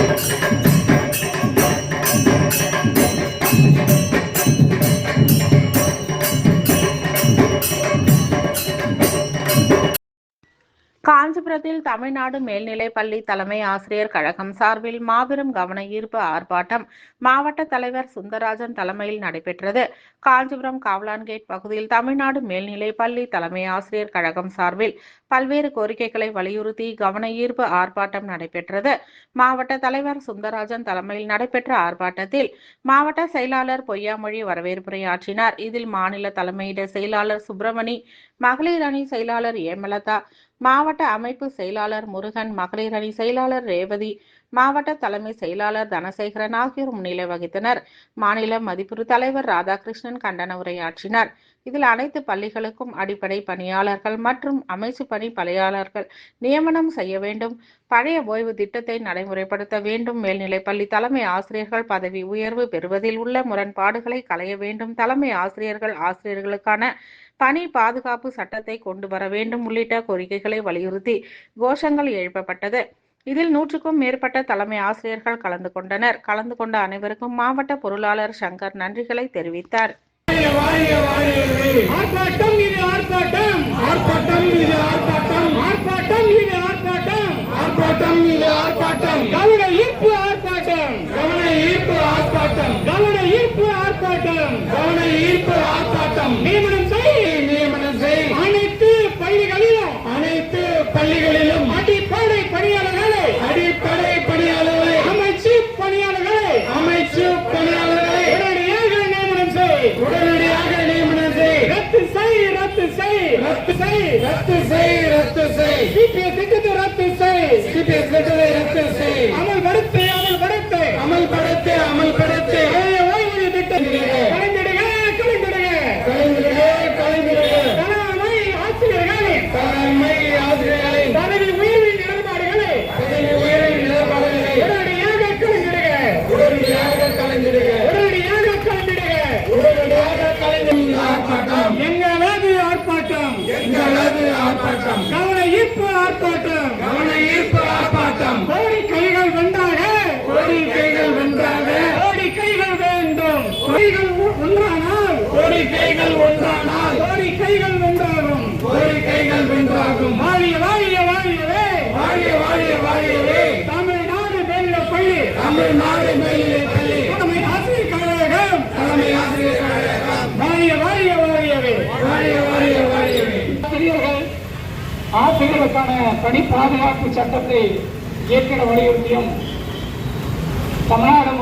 Thank you. காஞ்சிபுரத்தில் தமிழ்நாடு மேல்நிலைப்பள்ளி தலைமை ஆசிரியர் கழகம் சார்பில் மாபெரும் கவன ஈர்ப்பு ஆர்ப்பாட்டம் மாவட்ட தலைவர் சுந்தரராஜன் தலைமையில் நடைபெற்றது. காஞ்சிபுரம் காவலான்கேட் பகுதியில் தமிழ்நாடு மேல்நிலைப்பள்ளி தலைமை ஆசிரியர் கழகம் சார்பில் பல்வேறு கோரிக்கைகளை வலியுறுத்தி கவன ஈர்ப்பு ஆர்ப்பாட்டம் நடைபெற்றது. மாவட்ட தலைவர் சுந்தரராஜன் தலைமையில் நடைபெற்ற ஆர்ப்பாட்டத்தில் மாவட்ட செயலாளர் பொய்யாமொழி வரவேற்புரையாற்றினார். இதில் மாநில தலைமையிட செயலாளர் சுப்பிரமணி மகளிர் அணி செயலாளர் ஏமலதா மாவட்ட அமைப்பு செயலாளர் முருகன் மகளிர் அணி செயலாளர் ரேவதி மாவட்ட தலைமை செயலாளர் தனசேகரன் ஆகியோர் முன்னிலை வகித்தனர். மாநில மதிப்புறு தலைவர் ராதாகிருஷ்ணன் கண்டன உரையாற்றினார். இதில் அனைத்து பள்ளிகளுக்கும் அடிப்படை பணியாளர்கள் மற்றும் அமைச்சு பணி பணியாளர்கள் நியமனம் செய்ய வேண்டும். பழைய ஓய்வு திட்டத்தை நடைமுறைப்படுத்த வேண்டும். மேல்நிலை பள்ளி தலைமை ஆசிரியர்கள் பதவி உயர்வு பெறுவதில் உள்ள முரண்பாடுகளை களைய வேண்டும். தலைமை ஆசிரியர்கள் ஆசிரியர்களுக்கான பணி பாதுகாப்பு சட்டத்தை கொண்டு வர வேண்டும் உள்ளிட்ட கோரிக்கைகளை வலியுறுத்தி கோஷங்கள் எழுப்பப்பட்டது. இதில் நூற்றுக்கும் மேற்பட்ட தலைமை ஆசிரியர்கள் கலந்து கொண்டனர். கலந்து கொண்ட அனைவருக்கும் மாவட்ட பொருளாளர் சங்கர் நன்றிகளை தெரிவித்தார். ஆர்ப்பாட்டம் இது ஆர்ப்பாட்டம் ஆர்ப்பாட்டம் இது ஆர்ப்பாட்டம் ஆர்ப்பாட்டம் இது ஆர்ப்பாட்டம் ஆர்ப்பாட்டம் இது ஆர்ப்பாட்டம் கவன ஈர்ப்பு ஆர்ப்பாட்டம் கவன ஈர்ப்பு ஆர்ப்பாட்டம் கவன ஈர்ப்பு ஆர்ப்பாட்டம் கவன ஈர்ப்பு ஆர்ப்பாட்டம் நியமனம் செய் நியமனம் செய் அனைத்து பள்ளிகளிலும் அனைத்து பள்ளிகளிலும் அடிப்படை பணியாளர்களை அடிப்படை பணியாளர்களை அமைச்சு பணியாளர்களை அமைச்சு பணியாளர்களை உடனடியாக நியமனம் செய் உடனடியாக நியமனம் செய் ரத்து செய் ரத்து செய் ரத்து செய். ரத்து செய் ரத்து செய். சிபிஎஸ் திட்டத்தை ரத்து செய். சிபிஎஸ் திட்டத்தை ரத்து செய். அமல்படுத்து அமல்படுத்து அமல்படுத்து அமல்படுத்து பழைய ஓய்வூதிய திட்டம். கலைஞடுக கலைஞடுக கலைஞடுக கலைஞடுக தலைமை ஆசிரியர்களே. தலைமை ஆசிரியர்களே. பதவி உயர்வின் நிலைப்பாடுகளை. பதவி உயர்வின் நிலைப்பாடுகளை. உடனடியாக கலைஞடுக உடனடியாக கலைஞடுக உடனடியாக கலைஞடுக உடனடியாக கலைஞடுக ஆர்ப்பாட்டம் எங்களது ஆர்ப்பாட்டம் எங்களது ஆர்ப்பாட்டம். கவன ஈர்ப்பு ஆர்ப்பாட்டம். கவன ஈர்ப்பு ஆர்ப்பாட்டம். கோரிக்கைகள் வென்றாக. கோரிக்கைகள் வென்றாக. கோரிக்கைகள் வேண்டும். கோரிக்கைகள் ஒன்றானால். கோரிக்கைகள் ஒன்றானால். கோரிக்கைகள் வென்றாகும். கோரிக்கைகள் வென்றாகும். வாழிய வாழிய வாழியவே. வாழிய வாழிய வாழியவே. தமிழ்நாடு மேல்நில பள்ளி. தமிழ்நாடு மேல்நிலை பள்ளி தலைமை ஆசிரியர் கழகம் தலைமை ஆசிரியர் கழகம் வாழிய வாழிய வாழியவே வாழிய வாழிய வாழியவே ஆசிரியர்கள் ஆசிரியர்களுக்கான பணி பாதுகாப்பு சட்டத்தை ஏற்கிட வலியுறுத்தியும் தமிழ்நாடு